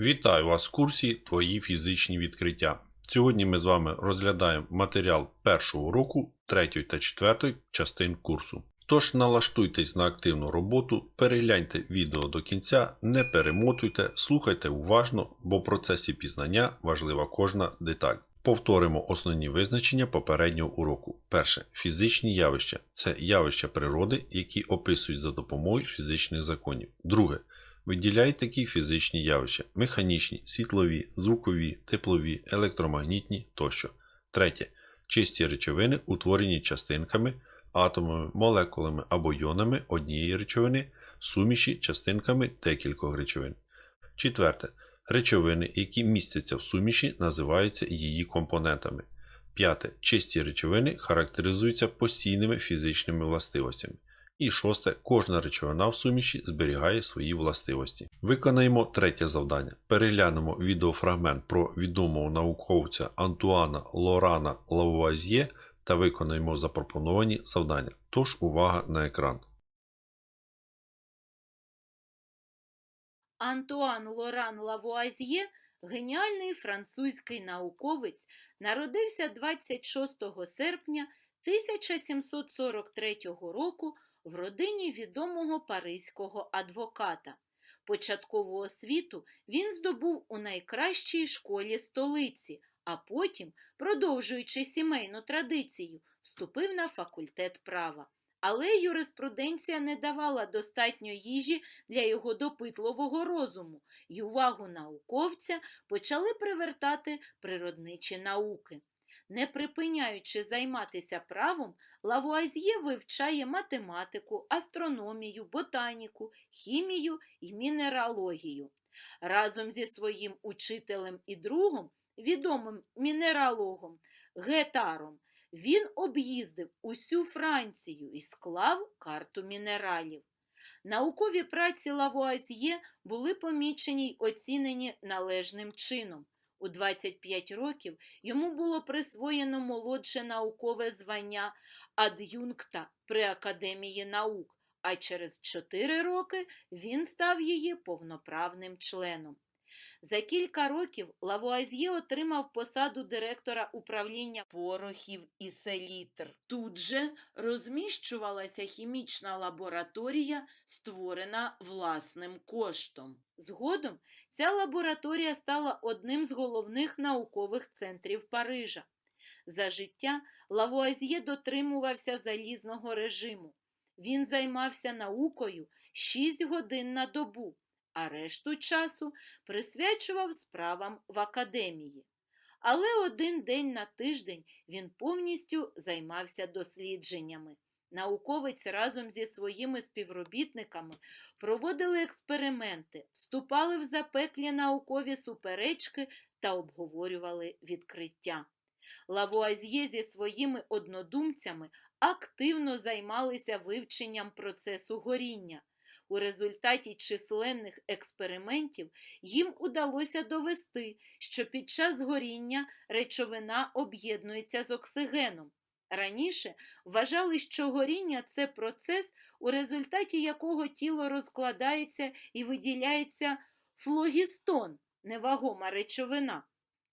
Вітаю вас в курсі Твої фізичні відкриття. Сьогодні ми з вами розглядаємо матеріал першого уроку 3 та 4 частин курсу. Тож налаштуйтесь на активну роботу, перегляньте відео до кінця, не перемотуйте, слухайте уважно, бо в процесі пізнання важлива кожна деталь. Повторимо основні визначення попереднього уроку. Перше. Фізичні явища це явища природи, які описують за допомогою фізичних законів. Друге. Виділяють такі фізичні явища: механічні, світлові, звукові, теплові, електромагнітні тощо. Третє. Чисті речовини, утворені частинками, атомами, молекулами або йонами однієї речовини, суміші частинками декількох речовин. Четверте. Речовини, які містяться в суміші, називаються її компонентами. П'яте. Чисті речовини характеризуються постійними фізичними властивостями. І шосте, кожна речовина в суміші зберігає свої властивості. Виконаємо третє завдання. Переглянемо відеофрагмент про відомого науковця Антуана Лорана Лавуазьє та виконаємо запропоновані завдання. Тож увага на екран. Антуан Лоран Лавуазьє, геніальний французький науковець, народився 26 серпня 1743 року в родині відомого паризького адвоката. Початкову освіту він здобув у найкращій школі столиці, а потім, продовжуючи сімейну традицію, вступив на факультет права. Але юриспруденція не давала достатньо їжі для його допитливого розуму, і увагу науковця почали привертати природничі науки. Не припиняючи займатися правом, Лавуазьє вивчає математику, астрономію, ботаніку, хімію і мінералогію. Разом зі своїм учителем і другом, відомим мінералогом Гетаром, він об'їздив усю Францію і склав карту мінералів. Наукові праці Лавуазьє були помічені й оцінені належним чином. У 25 років йому було присвоєно молодше наукове звання ад'юнкта при Академії наук, а через 4 роки він став її повноправним членом. За кілька років Лавуазьє отримав посаду директора управління порохів і селітр. Тут же розміщувалася хімічна лабораторія, створена власним коштом. Згодом ця лабораторія стала одним з головних наукових центрів Парижа. За життя Лавуазьє дотримувався залізного режиму. Він займався наукою 6 годин на добу а решту часу присвячував справам в академії. Але один день на тиждень він повністю займався дослідженнями. Науковець разом зі своїми співробітниками проводили експерименти, вступали в запеклі наукові суперечки та обговорювали відкриття. Лавуазьє зі своїми однодумцями активно займалися вивченням процесу горіння. У результаті численних експериментів їм удалося довести, що під час горіння речовина об'єднується з оксигеном. Раніше вважали, що горіння це процес, у результаті якого тіло розкладається і виділяється флогістон, невагома речовина.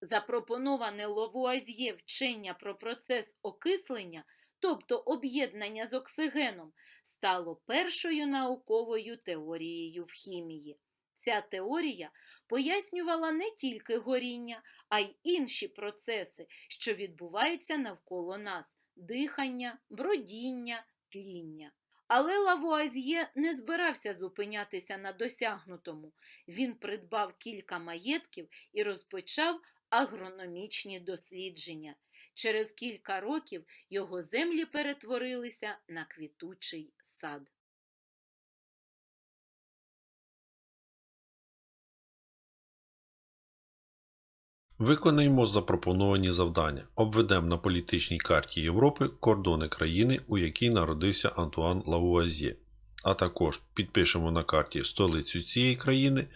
Запропоноване Ловуазьє вчення про процес окислення – тобто об'єднання з оксигеном, стало першою науковою теорією в хімії. Ця теорія пояснювала не тільки горіння, а й інші процеси, що відбуваються навколо нас дихання, бродіння, тління. Але Лавуазьє не збирався зупинятися на досягнутому. Він придбав кілька маєтків і розпочав агрономічні дослідження. Через кілька років його землі перетворилися на квітучий сад. Виконаємо запропоновані завдання. Обведемо на політичній карті Європи кордони країни, у якій народився Антуан Лавуазьє. А також підпишемо на карті столицю цієї країни,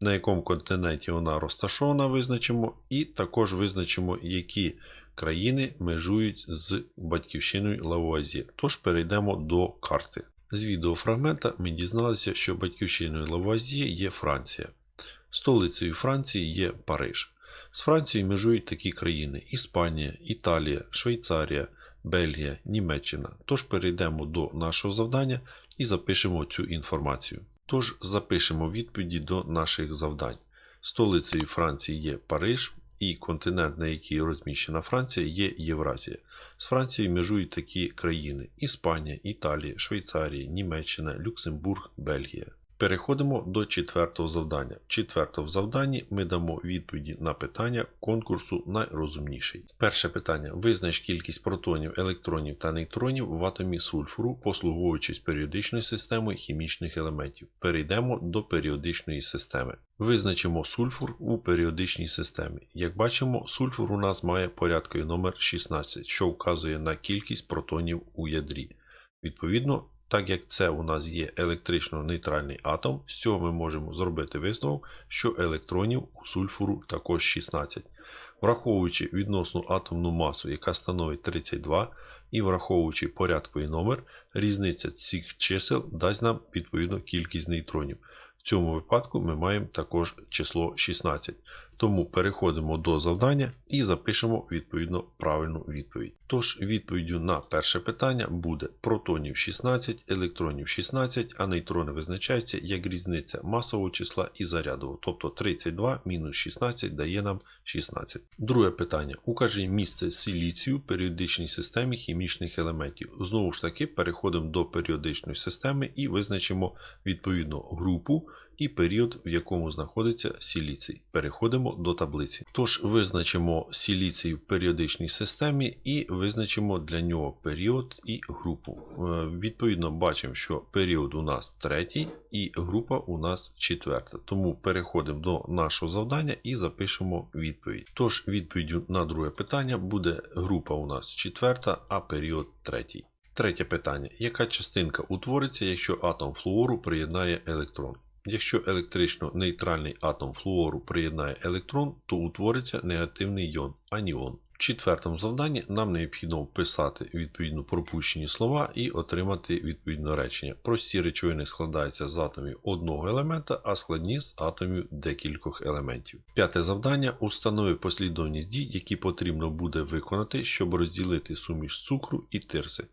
на якому континенті вона розташована, визначимо, і також визначимо, які країни межують з батьківщиною Лавуазьє. Тож перейдемо до карти. З відеофрагмента ми дізналися, що батьківщиною Лавуазьє є Франція. Столицею Франції є Париж. З Францією межують такі країни: Іспанія, Італія, Швейцарія, Бельгія, Німеччина. Тож перейдемо до нашого завдання і запишемо цю інформацію. Тож запишемо відповіді до наших завдань. Столицею Франції є Париж, і континент, на який розміщена Франція, є Євразія. З Францією межують такі країни: Іспанія, Італія, Швейцарія, Німеччина, Люксембург, Бельгія. Переходимо до четвертого завдання. В четвертому завданні ми дамо відповіді на питання конкурсу найрозумніший. Перше питання: визнач кількість протонів, електронів та нейтронів в атомі сульфуру, послуговуючись періодичною системою хімічних елементів. Перейдемо до періодичної системи. Визначимо сульфур у періодичній системі. Як бачимо, сульфур у нас має порядковий номер 16, що вказує на кількість протонів у ядрі. Відповідно, так як це у нас є електрично-нейтральний атом, з цього ми можемо зробити висновок, що електронів у сульфуру також 16. Враховуючи відносну атомну масу, яка становить 32, і враховуючи порядковий номер, різниця цих чисел дасть нам відповідно кількість нейтронів. В цьому випадку ми маємо також число 16. Тому переходимо до завдання і запишемо відповідно правильну відповідь. Тож відповіддю на перше питання буде протонів 16, електронів 16, а нейтрони визначаються як різниця масового числа і зарядового, тобто 32 мінус 16 дає нам 16. Друге питання. Укажи місце силіцію в періодичній системі хімічних елементів. Знову ж таки, переходимо до періодичної системи і визначимо відповідно групу і період, в якому знаходиться сіліцій. Переходимо до таблиці. Тож визначимо сіліцій в періодичній системі і визначимо для нього період і групу. Е, Відповідно, бачимо, що період у нас третій і група у нас четверта. Тому переходимо до нашого завдання і запишемо відповідь. Тож відповіддю на друге питання буде група у нас четверта, а період третій. Третє питання. Яка частинка утвориться, якщо атом флуору приєднає електрон? Якщо електрично нейтральний атом флуору приєднає електрон, то утвориться негативний йон аніон. В четвертому завданні нам необхідно вписати відповідно пропущені слова і отримати відповідне речення. Прості речовини складаються з атомів одного елемента, а складні з атомів декількох елементів. П'яте завдання установи послідовність дій, які потрібно буде виконати, щоб розділити суміш цукру і тирси.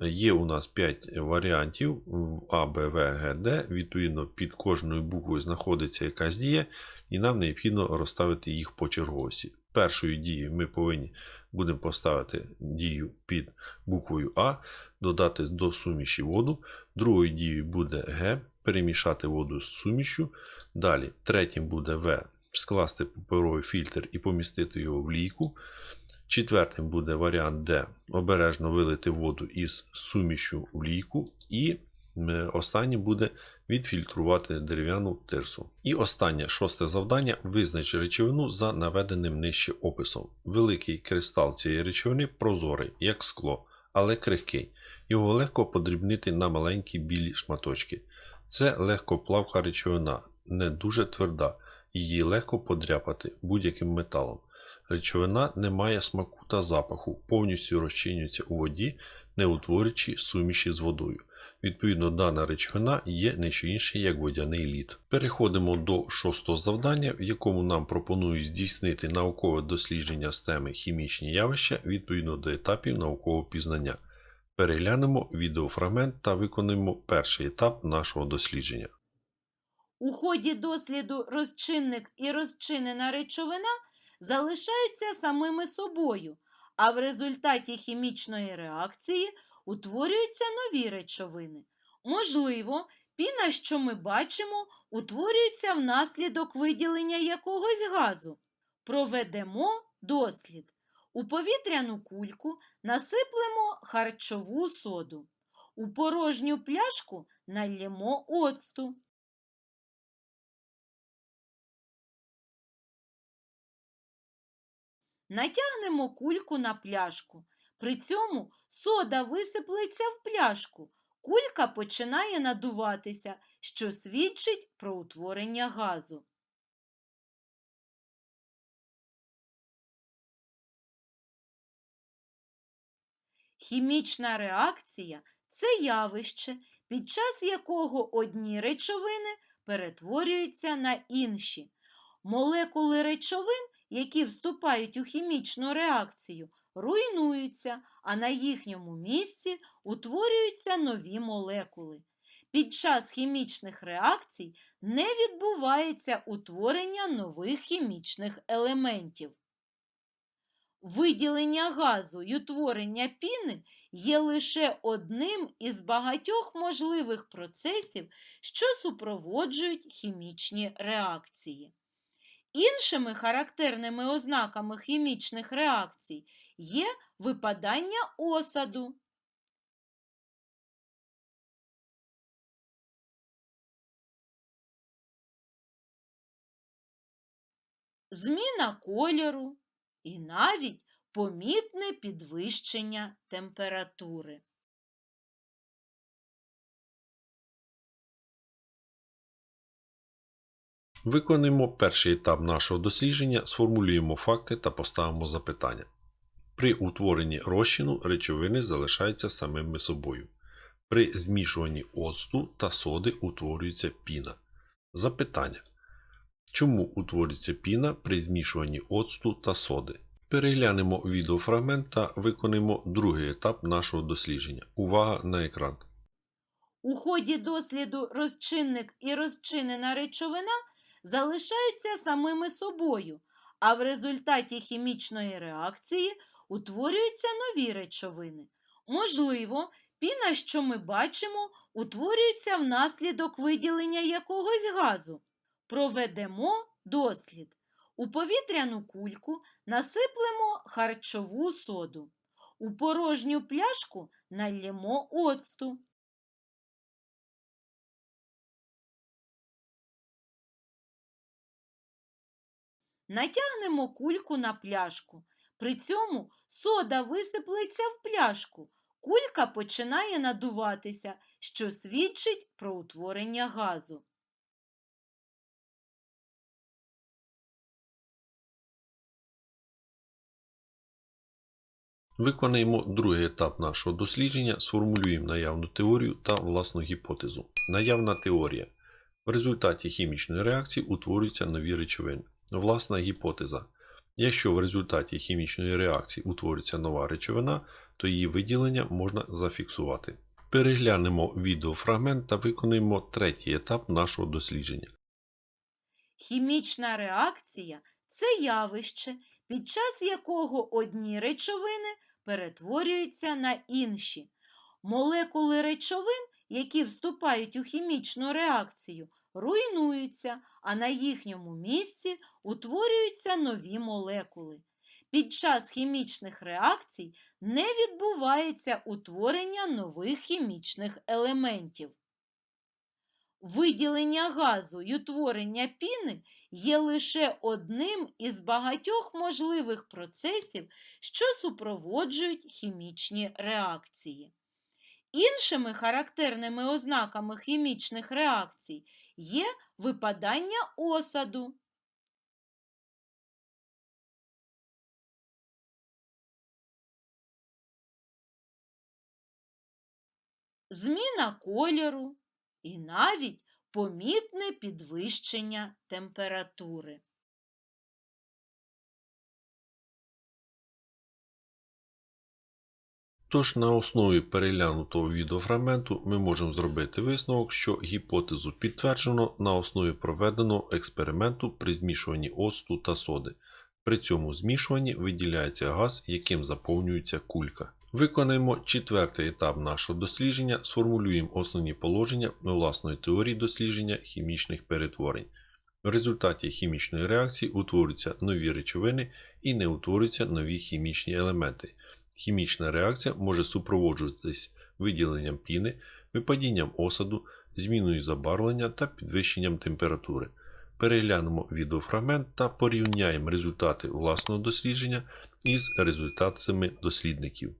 Є у нас 5 варіантів А, Б, В, Г, Д. Відповідно, під кожною буквою знаходиться якась дія, і нам необхідно розставити їх по черговості. Першою дією ми повинні будемо поставити дію під буквою А, додати до суміші воду. Другою дією буде Г, перемішати воду з сумішю. Далі, третім буде В, скласти паперовий фільтр і помістити його в лійку. Четвертим буде варіант Д. Обережно вилити воду із сумішю в лійку. І е, останнє буде відфільтрувати дерев'яну тирсу. І останнє шосте завдання визнач речовину за наведеним нижче описом. Великий кристал цієї речовини прозорий, як скло, але крихкий. Його легко подрібнити на маленькі білі шматочки. Це легкоплавка речовина, не дуже тверда, її легко подряпати будь-яким металом. Речовина не має смаку та запаху, повністю розчинюється у воді, не утворюючи суміші з водою. Відповідно, дана речовина є не що інше, як водяний лід. Переходимо до шостого завдання, в якому нам пропонують здійснити наукове дослідження з теми хімічні явища відповідно до етапів наукового пізнання. Переглянемо відеофрагмент та виконуємо перший етап нашого дослідження. У ході досліду розчинник і розчинена речовина залишаються самими собою, а в результаті хімічної реакції утворюються нові речовини. Можливо, піна, що ми бачимо, утворюється внаслідок виділення якогось газу. Проведемо дослід. У повітряну кульку насиплемо харчову соду. У порожню пляшку нальємо оцту. Натягнемо кульку на пляшку. При цьому сода висиплеться в пляшку. Кулька починає надуватися, що свідчить про утворення газу. Хімічна реакція це явище, під час якого одні речовини перетворюються на інші. Молекули речовин, які вступають у хімічну реакцію, руйнуються, а на їхньому місці утворюються нові молекули. Під час хімічних реакцій не відбувається утворення нових хімічних елементів. Виділення газу й утворення піни є лише одним із багатьох можливих процесів, що супроводжують хімічні реакції. Іншими характерними ознаками хімічних реакцій є випадання осаду, зміна кольору і навіть помітне підвищення температури. Виконуємо перший етап нашого дослідження, сформулюємо факти та поставимо запитання. При утворенні розчину речовини залишаються самими собою. При змішуванні оцту та соди утворюється піна. Запитання. Чому утворюється піна при змішуванні оцту та соди? Переглянемо відеофрагмент та виконаємо другий етап нашого дослідження. Увага на екран. У ході досліду розчинник і розчинена речовина залишаються самими собою, а в результаті хімічної реакції утворюються нові речовини. Можливо, піна, що ми бачимо, утворюється внаслідок виділення якогось газу. Проведемо дослід. У повітряну кульку насиплемо харчову соду. У порожню пляшку налємо оцту. Натягнемо кульку на пляшку. При цьому сода висиплеться в пляшку. Кулька починає надуватися, що свідчить про утворення газу. Виконаємо другий етап нашого дослідження, сформулюємо наявну теорію та власну гіпотезу. Наявна теорія. В результаті хімічної реакції утворюються нові речовини. Власна гіпотеза. Якщо в результаті хімічної реакції утворюється нова речовина, то її виділення можна зафіксувати. Переглянемо відеофрагмент та виконаємо третій етап нашого дослідження. Хімічна реакція це явище, під час якого одні речовини перетворюються на інші. Молекули речовин, які вступають у хімічну реакцію, руйнуються, а на їхньому місці утворюються нові молекули. Під час хімічних реакцій не відбувається утворення нових хімічних елементів. Виділення газу й утворення піни є лише одним із багатьох можливих процесів, що супроводжують хімічні реакції. Іншими характерними ознаками хімічних реакцій є випадання осаду, зміна кольору і навіть помітне підвищення температури. Тож на основі переглянутого відеофрагменту ми можемо зробити висновок, що гіпотезу підтверджено на основі проведеного експерименту при змішуванні оцту та соди. При цьому змішуванні виділяється газ, яким заповнюється кулька. Виконаємо четвертий етап нашого дослідження, сформулюємо основні положення власної теорії дослідження хімічних перетворень. В результаті хімічної реакції утворюються нові речовини і не утворюються нові хімічні елементи. Хімічна реакція може супроводжуватись виділенням піни, випадінням осаду, зміною забарвлення та підвищенням температури. Переглянемо відеофрагмент та порівняємо результати власного дослідження із результатами дослідників.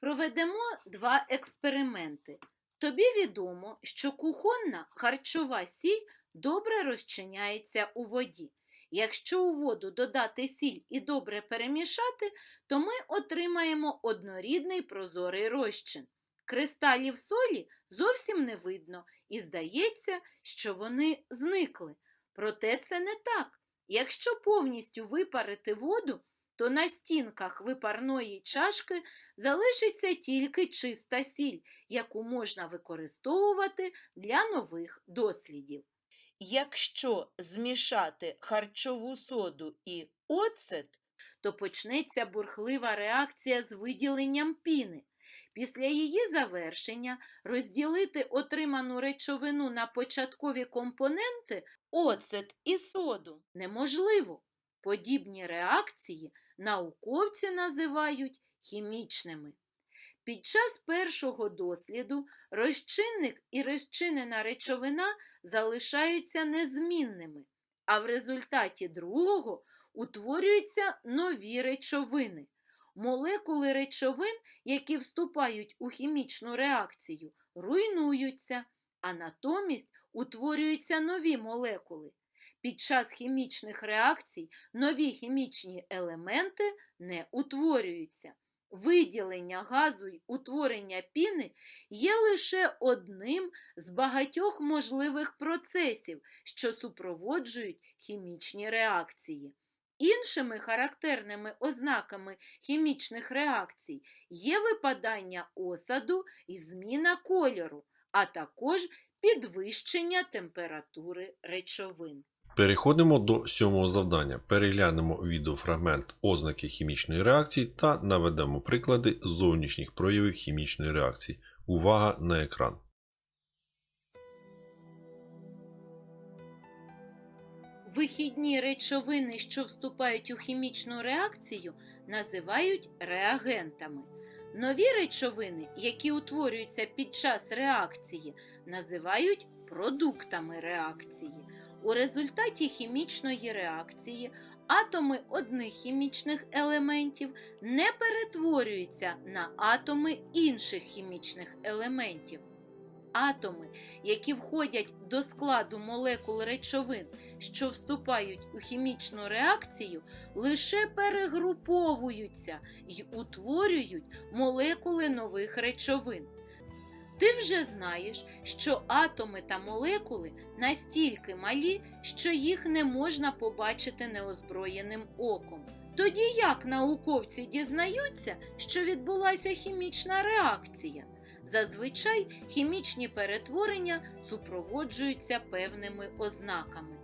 Проведемо два експерименти. Тобі відомо, що кухонна харчова сіль добре розчиняється у воді. Якщо у воду додати сіль і добре перемішати, то ми отримаємо однорідний прозорий розчин. Кристалів солі зовсім не видно і здається, що вони зникли. Проте це не так. Якщо повністю випарити воду, то на стінках випарної чашки залишиться тільки чиста сіль, яку можна використовувати для нових дослідів. Якщо змішати харчову соду і оцет, то почнеться бурхлива реакція з виділенням піни. Після її завершення розділити отриману речовину на початкові компоненти оцет і соду неможливо. Подібні реакції науковці називають хімічними. Під час першого досліду розчинник і розчинена речовина залишаються незмінними, а в результаті другого утворюються нові речовини. Молекули речовин, які вступають у хімічну реакцію, руйнуються, а натомість утворюються нові молекули. Під час хімічних реакцій нові хімічні елементи не утворюються. Виділення газу й утворення піни є лише одним з багатьох можливих процесів, що супроводжують хімічні реакції. Іншими характерними ознаками хімічних реакцій є випадання осаду і зміна кольору, а також підвищення температури речовин. Переходимо до сьомого завдання. Переглянемо відеофрагмент ознаки хімічної реакції та наведемо приклади зовнішніх проявів хімічної реакції. Увага на екран. Вихідні речовини, що вступають у хімічну реакцію, називають реагентами. Нові речовини, які утворюються під час реакції, називають продуктами реакції. У результаті хімічної реакції атоми одних хімічних елементів не перетворюються на атоми інших хімічних елементів. Атоми, які входять до складу молекул речовин, що вступають у хімічну реакцію, лише перегруповуються і утворюють молекули нових речовин. Ти вже знаєш, що атоми та молекули настільки малі, що їх не можна побачити неозброєним оком. Тоді як науковці дізнаються, що відбулася хімічна реакція? Зазвичай хімічні перетворення супроводжуються певними ознаками.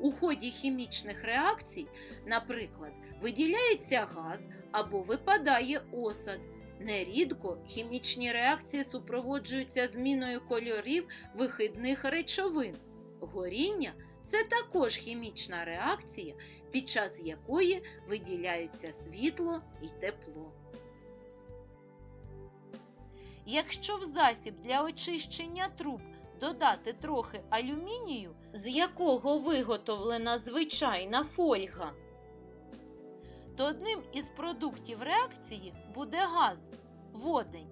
У ході хімічних реакцій, наприклад, виділяється газ або випадає осад. Нерідко хімічні реакції супроводжуються зміною кольорів вихідних речовин. Горіння це також хімічна реакція, під час якої виділяються світло і тепло. Якщо в засіб для очищення труб додати трохи алюмінію, з якого виготовлена звичайна фольга, то одним із продуктів реакції буде газ водень.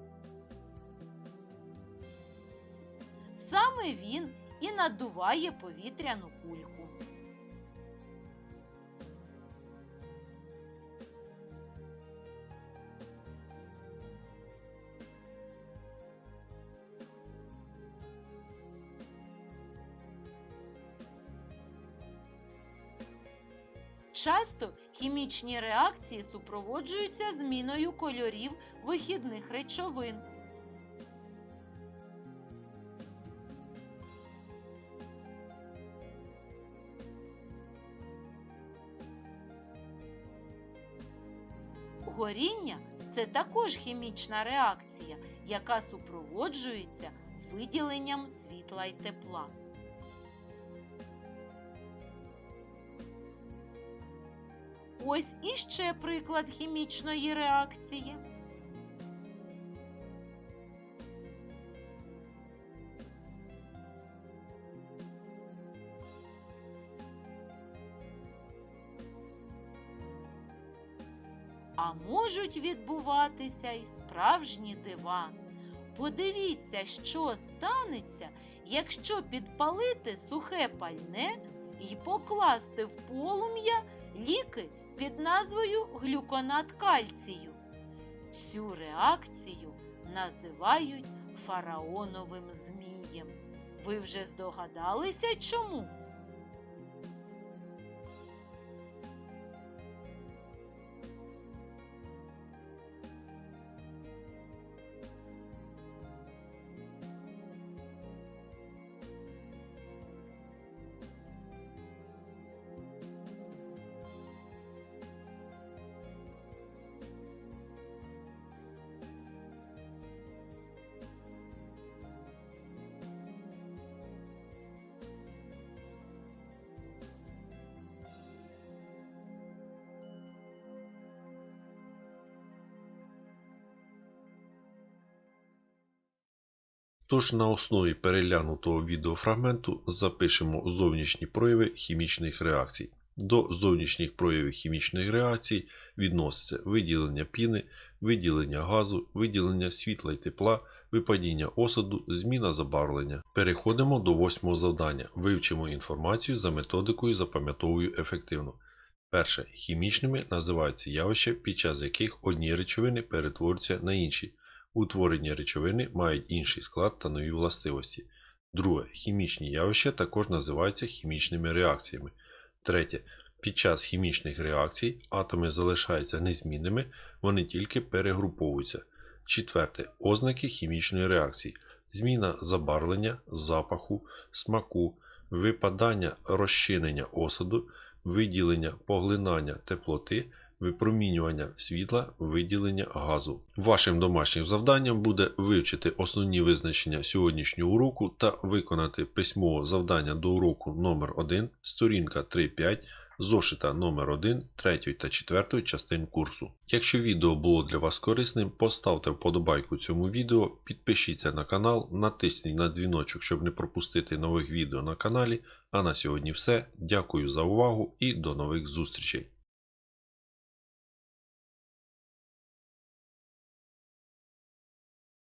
Саме він і надуває повітряну кульку. Часто хімічні реакції супроводжуються зміною кольорів вихідних речовин. Горіння це також хімічна реакція, яка супроводжується виділенням світла й тепла. Ось іще приклад хімічної реакції. А можуть відбуватися й справжні дива. Подивіться, що станеться, якщо підпалити сухе пальне і покласти в полум'я ліки під назвою глюконат кальцію. Цю реакцію називають фараоновим змієм. Ви вже здогадалися чому? Тож на основі переглянутого відеофрагменту запишемо зовнішні прояви хімічних реакцій. До зовнішніх проявів хімічних реакцій відносяться виділення піни, виділення газу, виділення світла й тепла, випадіння осаду, зміна забарвлення. Переходимо до восьмого завдання. Вивчимо інформацію за методикою запам'ятовую ефективно. Перше. Хімічними називаються явища, під час яких одні речовини перетворюються на інші. Утворені речовини мають інший склад та нові властивості. Друге. Хімічні явища також називаються хімічними реакціями. Третє. Під час хімічних реакцій атоми залишаються незмінними, вони тільки перегруповуються. Четверте. Ознаки хімічної реакції. Зміна забарвлення, запаху, смаку, випадання розчинення осаду, виділення поглинання теплоти, випромінювання світла, виділення газу. Вашим домашнім завданням буде вивчити основні визначення сьогоднішнього уроку та виконати письмове завдання до уроку номер 1 сторінка 3.5 зошита номер 1 3 та 4 частин курсу. Якщо відео було для вас корисним, поставте вподобайку цьому відео, підпишіться на канал, натисніть на дзвіночок, щоб не пропустити нових відео на каналі. А на сьогодні все. Дякую за увагу і до нових зустрічей!